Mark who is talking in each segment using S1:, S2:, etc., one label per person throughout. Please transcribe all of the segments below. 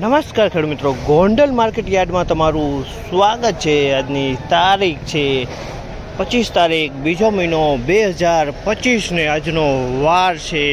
S1: નમસ્કાર ખેડૂત મિત્રો. ગોંડલ માર્કેટ યાર્ડમાં તમારું સ્વાગત છે. આજની તારીખ છે પચીસ તારીખ, બીજો મહિનો બે હજાર પચીસને આજનો વાર છે.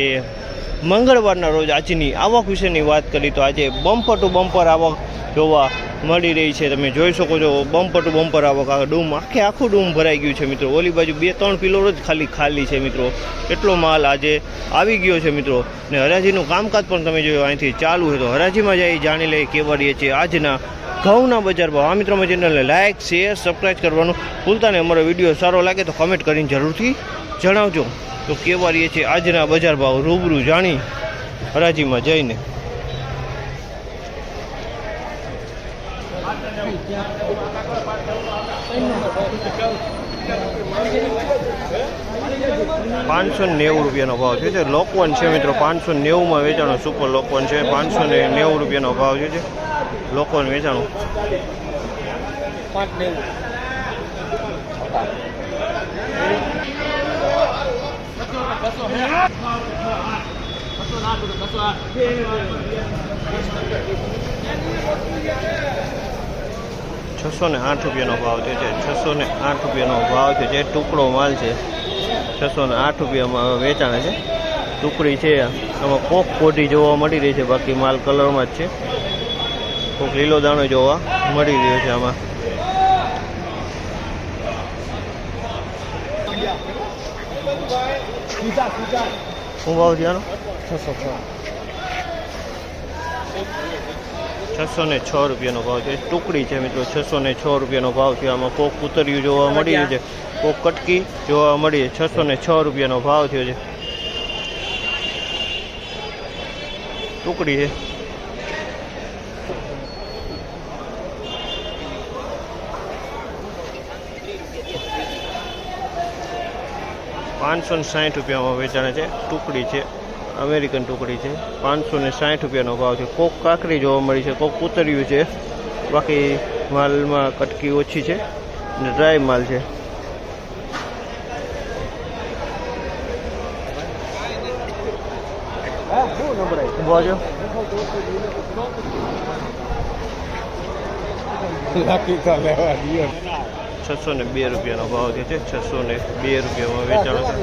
S1: મંગળવારના રોજ આજની આવક વિશેની વાત કરી તો આજે બમ્પર ટુ બમ્પર આવક જોવા મળી રહી છે. તમે જોઈ શકો છો બમ્પર ટુ બમ્પર આવક. આ ડૂમ આખે આખું ડૂમ ભરાઈ ગયું છે મિત્રો. ઓલી બાજુ બે ત્રણ પિલોર જ ખાલી ખાલી છે મિત્રો. એટલો માલ આજે આવી ગયો છે મિત્રો. ને હરાજીનું કામકાજ પણ તમે જોયું, અહીંથી ચાલુ છે. તો હરાજીમાં જઈ જાણી લઈએ કેવા રહીએ છીએ આજના ઘઉંના બજાર ભાવ. આ મિત્રો ચેનલને લાઇક શેર સબસ્ક્રાઈબ કરવાનું ભૂલતા નહીં. અમારો વીડિયો સારો લાગે તો કમેન્ટ કરીને જરૂરથી જણાવજો. તો કેવા રહીએ છીએ આજના બજાર ભાવ રૂબરૂ જાણી હરાજીમાં જઈને. પાંચસો નેવું રૂપિયાનો ભાવ છે. જે લોકવન છે મિત્રો, પાંચસો નેવુંમાં વેચાણો સુપર લોકવન છે. પાંચસો ને નેવું રૂપિયાનો ભાવ છે. જે લોકવન વેચાણું.
S2: પાંચ નેવું
S1: છસો ને આઠ રૂપિયાનો ભાવ છે. જે છસો ને આઠ રૂપિયાનો ભાવ છે. જે ટુકડો માલ છે. છસો ને આઠ રૂપિયામાં વેચાણે છે. ટુકડી છે. આમાં કોક કોઢી જોવા મળી રહી છે. બાકી માલ કલરમાં જ છે. કોક લીલો દાણો જોવા મળી રહ્યો છે આમાં. શું ભાવ છે આનો
S2: છસો છ.
S1: છસો ને છ રૂપિયાનો ભાવ છે. ટુકડી છે મિત્રો છસો ને છ રૂપિયાનો ભાવ છે. આમાં કોક કૂતરિયું જોવા મળી રહ્યું છે. કોક કટકી જોવા મળી છે. છસો ને છ રૂપિયાનો ભાવ થયો છે. ટુકડી છે. પાંચસો ને સાઠ રૂપિયામાં વેચાણે છે. ટુકડી છે. અમેરિકન ટુકડી છે. પાંચસો ને સાઠ રૂપિયાનો ભાવ છે. કોક કાકરી જોવા મળી છે, કોક ઉતર્યું છે. બાકી માલમાં કટકી ઓછી છે અને ડ્રાય માલ છે.
S2: લાખી તો લેવા દિયો.
S1: છસો ને બે રૂપિયાનો ભાવ છે છે છસો ને બે રૂપિયામાં વેચાણો છે.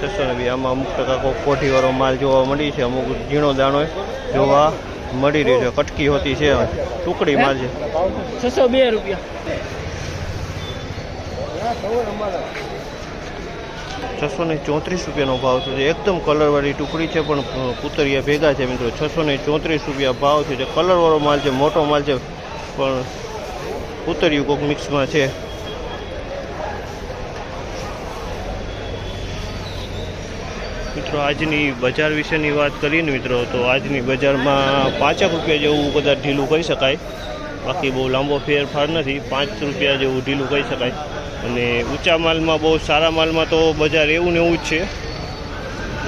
S1: છસો ને બે આમાં અમુક ટકા કોઠીવાળો માલ જોવા મળી છે અમુક ઝીણો દાણો જોવા મળી રહ્યો છે કટકી હોતી છે ટુકડી માલ છે.
S2: છસો બે રૂપિયા.
S1: છસો ને ચોત્રીસ રૂપિયાનો ભાવ છે એકદમ કલરવાળી ટુકડી છે પણ કૂતરિયા ભેગા છે મિત્રો. છસો ને ચોત્રીસ રૂપિયા ભાવ છે જે કલરવાળો માલ છે મોટો માલ છે પણ કૂતરિયું કોક મિક્સમાં છે. મિત્રો, આજની બજાર વિશેની વાત કરીએ ને મિત્રો, તો આજની બજારમાં પાંચેક રૂપિયા જેવું કદાચ ઢીલું કહી શકાય. બાકી બહુ લાંબો ફેરફાર નથી, પાંચ રૂપિયા જેવું ઢીલું કહી શકાય. અને ઊંચા માલમાં બહુ સારા માલમાં તો બજાર એવું ને એવું જ છે.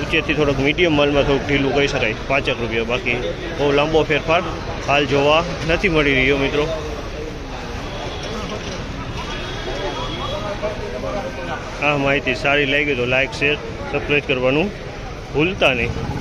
S1: ઊંચેથી થોડોક મીડિયમ માલમાં થોડુંક ઢીલું કહી શકાય, પાંચેક રૂપિયા. બાકી બહુ લાંબો ફેરફાર હાલ જોવા નથી મળી રહ્યો મિત્રો. આ માહિતી સારી લાગી તો લાઇક શેર સબસ્ક્રાઈબ કરવાનું ભૂલતા નહીં.